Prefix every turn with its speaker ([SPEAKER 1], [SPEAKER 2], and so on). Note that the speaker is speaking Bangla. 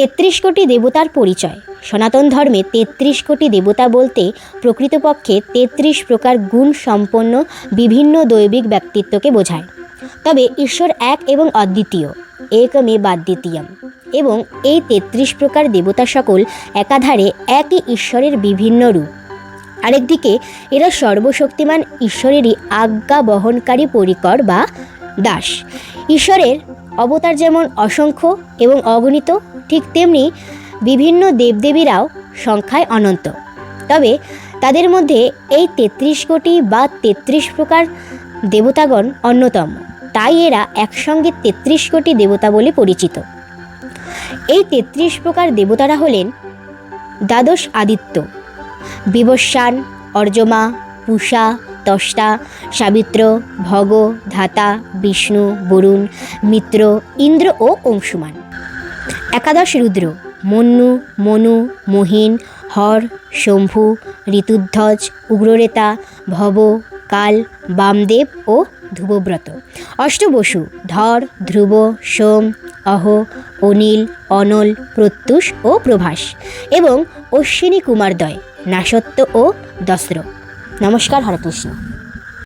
[SPEAKER 1] তেত্রিশ কোটি দেবতার পরিচয়। সনাতন ধর্মে তেত্রিশ কোটি দেবতা বলতে প্রকৃতপক্ষে তেত্রিশ প্রকার গুণ সম্পন্ন বিভিন্ন দৈবিক ব্যক্তিত্বকে বোঝায়। তবে ঈশ্বর এক এবং অদ্বিতীয়, একমে বাদ্বিতীয়ম এবং এই তেত্রিশ প্রকার দেবতা সকল একাধারে একই ঈশ্বরের বিভিন্ন রূপ। আরেকদিকে এরা সর্বশক্তিমান ঈশ্বরেরই আজ্ঞা বহনকারী পরিকর বা দাস। ঈশ্বরের অবতার যেমন অসংখ্য এবং অগণিত, ঠিক তেমনি বিভিন্ন দেবদেবীরাও সংখ্যায় অনন্ত। তবে তাদের মধ্যে এই তেত্রিশ কোটি বা তেত্রিশ প্রকার দেবতাগণ অন্যতম। তাই এরা একসঙ্গে তেত্রিশ কোটি দেবতা বলে পরিচিত। এই তেত্রিশ প্রকার দেবতারা হলেন দ্বাদশ আদিত্য, বিবস্বান, অর্জমা, পূষা তষ্টা, সাবিত্র, ভগ, ধাতা, বিষ্ণু, বরুণ, মিত্র, ইন্দ্র ও অংশুমান। একাদশ রুদ্র, মন্নু, মনু, মহিন, হর, শম্ভু, ঋতুধ্বজ, উগ্ররেতা, ভব, কাল, বামদেব ও ধ্রুবব্রত। অষ্টবসু, ধর, ধ্রুব, সোম, অহ, অনিল, অনল, প্রত্যুষ ও প্রভাস এবং অশ্বিনী কুমারদ্বয় নাসত্ব ও দস্র। নমস্কার হরে কৃষ্ণ।